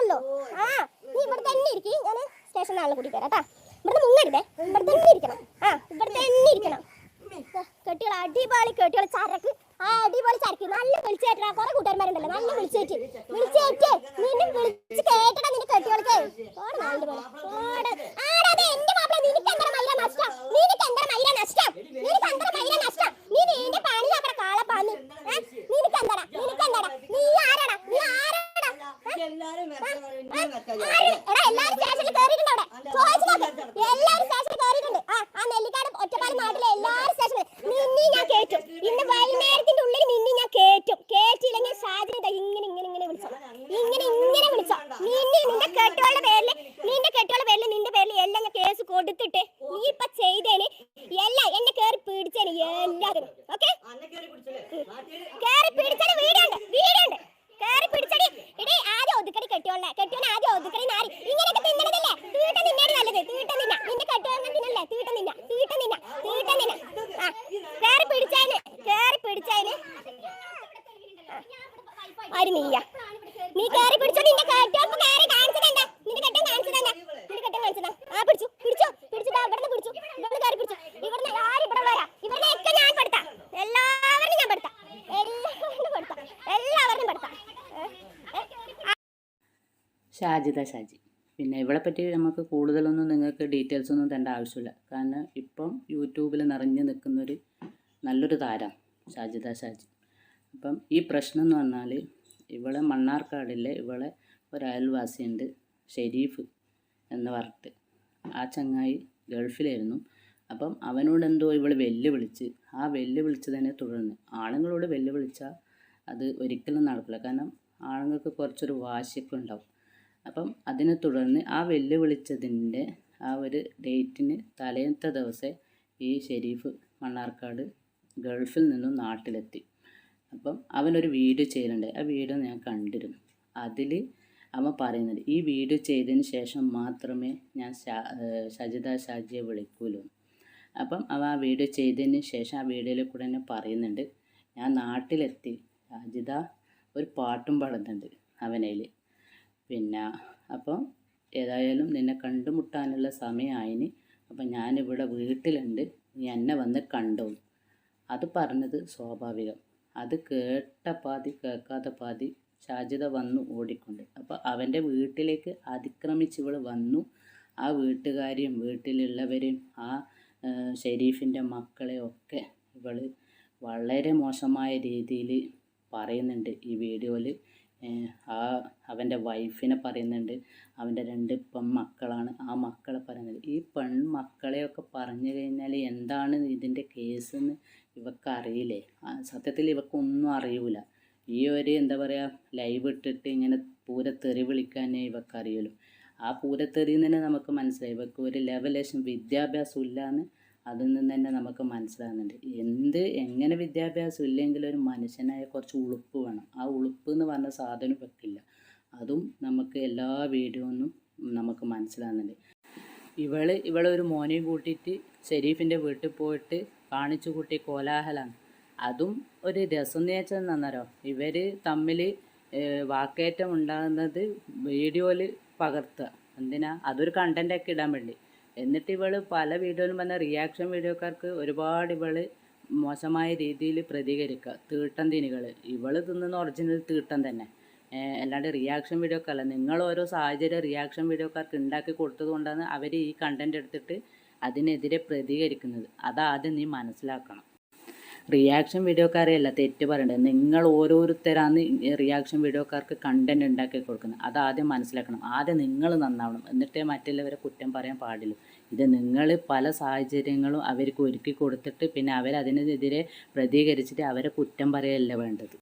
ഉള്ളൂ ആ നീ ഇവിടെ തന്നെ ഇരിക്കും. ഞാൻ സ്റ്റേഷനിൽ ആളെ കൂടി തരാം കേട്ടാ. ഇവിടെ മുങ്ങരുതേ. ഇവിടെ തന്നെ ഇരിക്കണം. ആ ഇവിടെ തന്നെ ഇരിക്കണം. കെട്ടികൾ അടിപൊളി കെട്ടികൾ ചരക്ക്. ആ അടിപൊളി ചരക്ക്. നല്ല വിളിച്ചേറ്റാ കുറെ കൂട്ടുകാരന്മാരുണ്ടല്ലോ. നല്ല വിളിച്ചേറ്റ്. വിളിച്ചേറ്റ്. നിന്നെ വിളിച്ച് കേട്ടടാ നിന്റെ കെട്ടികൾക്ക് കേറ്റില്ലെങ്കിൽ ഷാജിനെ ഇങ്ങനെ ഇങ്ങനെ ഇങ്ങനെ വിളിച്ചോ. ഇങ്ങനെ ഇങ്ങനെ വിളിച്ചോ. നീ നിന്റെ കെട്ടുകളുടെ പേരിൽ നിന്റെ കെട്ടുകളുടെ പേരിൽ നിന്റെ പേരിൽ എല്ലാം ഞാൻ കേസ് കൊടുത്തിട്ട് നീ ഇപ്പൊ ചെയ്തേന്. എല്ലാം എന്നെ കേറി പിടിച്ചേന് എല്ലാവരും ഓക്കെ? ഷാജിദ ഷാജി. പിന്നെ ഇവളെ പറ്റി നമുക്ക് കൂടുതലൊന്നും നിങ്ങൾക്ക് ഡീറ്റെയിൽസ് ഒന്നും തരേണ്ട ആവശ്യമില്ല. കാരണം ഇപ്പം യൂട്യൂബിൽ നിറഞ്ഞു നിൽക്കുന്നൊരു നല്ലൊരു താരം ഷാജിദ ഷാജി. അപ്പം ഈ പ്രശ്നം എന്ന് പറഞ്ഞാൽ ഇവളെ മണ്ണാർക്കാടിലെ ഇവളെ ഒരു അയൽവാസിയുണ്ട് ഷെരീഫ് എന്ന് പറഞ്ഞിട്ട്. ആ ചങ്ങായി ഗൾഫിലായിരുന്നു. അപ്പം അവനോട് എന്തോ ഇവൾ വെല്ലുവിളിച്ച് ആ വെല്ലുവിളിച്ചതിനെ തുടർന്ന് ആണുങ്ങളോട് വെല്ലുവിളിച്ചാൽ അത് ഒരിക്കലും നടക്കില്ല. കാരണം ആണുങ്ങൾക്ക് കുറച്ചൊരു വാശിയൊക്കെ ഉണ്ടാവും. അപ്പം അതിനെ തുടർന്ന് ആ വെല്ലുവിളിച്ചതിന്റെ ആ ഒരു ഡേറ്റിന് തലേന്നത്തെ ദിവസം ഈ ഷെരീഫ് മണ്ണാർക്കാട് ഗൾഫിൽ നിന്നും നാട്ടിലെത്തി. അപ്പം അവനൊരു വീഡിയോ ചെയ്യലുണ്ട്. ആ വീഡിയോ ഞാൻ കണ്ടിരുന്നു. അതിൽ അവൻ പറയുന്നത് ഈ വീഡിയോ ചെയ്തതിന് ശേഷം മാത്രമേ ഞാൻ സജിത ഷാജിയെ വിളിക്കൂലൂ. അപ്പം അവ ആ വീഡിയോ ചെയ്തതിന് ശേഷം ആ വീഡിയോയിൽ കൂടെ തന്നെ പറയുന്നുണ്ട് ഞാൻ നാട്ടിലെത്തി. ഷാജിത ഒരു പാട്ടും പാടുന്നുണ്ട് അവനയിൽ പിന്നെ അപ്പോൾ ഏതായാലും നിന്നെ കണ്ടുമുട്ടാനുള്ള സമയമായിന് അപ്പം ഞാനിവിടെ വീട്ടിലുണ്ട്. നീ എന്നെ വന്ന് കണ്ടോ? അത് പറഞ്ഞത് സ്വാഭാവികം. അത് കേട്ട പാതി കേൾക്കാത്ത പാതി ഷാജിത വന്നു ഓടിക്കൊണ്ട്. അപ്പോൾ അവന്റെ വീട്ടിലേക്ക് അതിക്രമിച്ച് ഇവൾ വന്നു. ആ വീട്ടുകാരെയും വീട്ടിലുള്ളവരെയും ആ ഷെരീഫിന്റെ ഷെരീഫിന്റെ മക്കളെയൊക്കെ ഇവൾ വളരെ മോശമായ രീതിയിൽ പറയുന്നുണ്ട് ഈ വീഡിയോയിൽ ആ അവന്റെ വൈഫിനെ പറയുന്നുണ്ട് അവന്റെ രണ്ട് പെൺമക്കളാണ്. ആ മക്കളെ പറയുന്നത്. ഈ പെൺമക്കളെയൊക്കെ പറഞ്ഞു കഴിഞ്ഞാൽ എന്താണ് ഇതിന്റെ കേസെന്ന് എന്ന് അറിയില്ലേ സത്യത്തിൽ ഇവക്കൊന്നും അറിയൂല. ഈ ഒരു എന്താ പറയുക ലൈവ് ഇട്ടിട്ട് ഇങ്ങനെ പൂരത്തെറി വിളിക്കാനേ ഇവക്കറിയുള്ളൂ ആ പൂരത്തെറിയിൽ നിന്ന് തന്നെ നമുക്ക് മനസ്സിലായി. ഇവക്ക് ഒരു ലെവലേശം വിദ്യാഭ്യാസം ഇല്ലയെന്ന് അതിൽ നിന്ന് തന്നെ നമുക്ക് മനസ്സിലാകുന്നുണ്ട്. എന്ത് എങ്ങനെ വിദ്യാഭ്യാസം ഇല്ലെങ്കിൽ ഒരു മനുഷ്യനായ കുറച്ച് ഉളുപ്പ് വേണം. ആ ഉളുപ്പ് എന്ന് പറഞ്ഞ സാധനം വെക്കില്ല. അതും നമുക്ക് എല്ലാ വീഡിയോന്നും നമുക്ക് മനസ്സിലാകുന്നുണ്ട്. ഇവൾ ഇവളെ ഒരു മോനെയും കൂട്ടിയിട്ട് ഷെരീഫിന്റെ വീട്ടിൽ പോയിട്ട് കാണിച്ചു കൂട്ടി കോലാഹലമാണ്. അതും ഒരു രസം എന്ന് വെച്ചാൽ നന്നരോ ഇവർ തമ്മിൽ വാക്കേറ്റം ഉണ്ടാകുന്നത് വീഡിയോയിൽ പകർത്തുക. എന്തിനാ? അതൊരു കണ്ടന്റൊക്കെ ഇടാൻ വേണ്ടി. എന്നിട്ട് ഇവൾ പല വീഡിയോയിലും വന്ന റിയാക്ഷൻ വീഡിയോക്കാർക്ക് ഒരുപാട് ഇവൾ മോശമായ രീതിയിൽ പ്രതികരിക്കുക തീട്ടം തിനികൾ ഇവൾ തിന്നുന്ന ഒറിജിനൽ തീട്ടം തന്നെ. അല്ലാണ്ട് റിയാക്ഷൻ വീഡിയോക്കല്ല. നിങ്ങൾ ഓരോ സാഹചര്യം റിയാക്ഷൻ വീഡിയോക്കാർക്ക് ഉണ്ടാക്കി കൊടുത്തത് കൊണ്ടാണ് അവർ ഈ കണ്ടന്റ് എടുത്തിട്ട് അതിനെതിരെ പ്രതികരിക്കുന്നത്. അതാദ്യം നീ മനസ്സിലാക്കണം. റിയാക്ഷൻ വീഡിയോക്കാരെയല്ല തെറ്റ് പറയേണ്ടത്. നിങ്ങൾ ഓരോരുത്തരാണ് റിയാക്ഷൻ വീഡിയോക്കാർക്ക് കണ്ടന്റ് ഉണ്ടാക്കി കൊടുക്കുന്നത്. അത് ആദ്യം മനസ്സിലാക്കണം. ആദ്യം നിങ്ങൾ നന്നാവണം. എന്നിട്ടേ മറ്റുള്ളവരെ കുറ്റം പറയാൻ പാടില്ല. ഇത് നിങ്ങൾ പല സാഹചര്യങ്ങളും അവർക്ക് ഒരുക്കി കൊടുത്തിട്ട് പിന്നെ അവരതിനെതിരെ പ്രതികരിച്ചിട്ട് അവരെ കുറ്റം പറയല്ല വേണ്ടത്.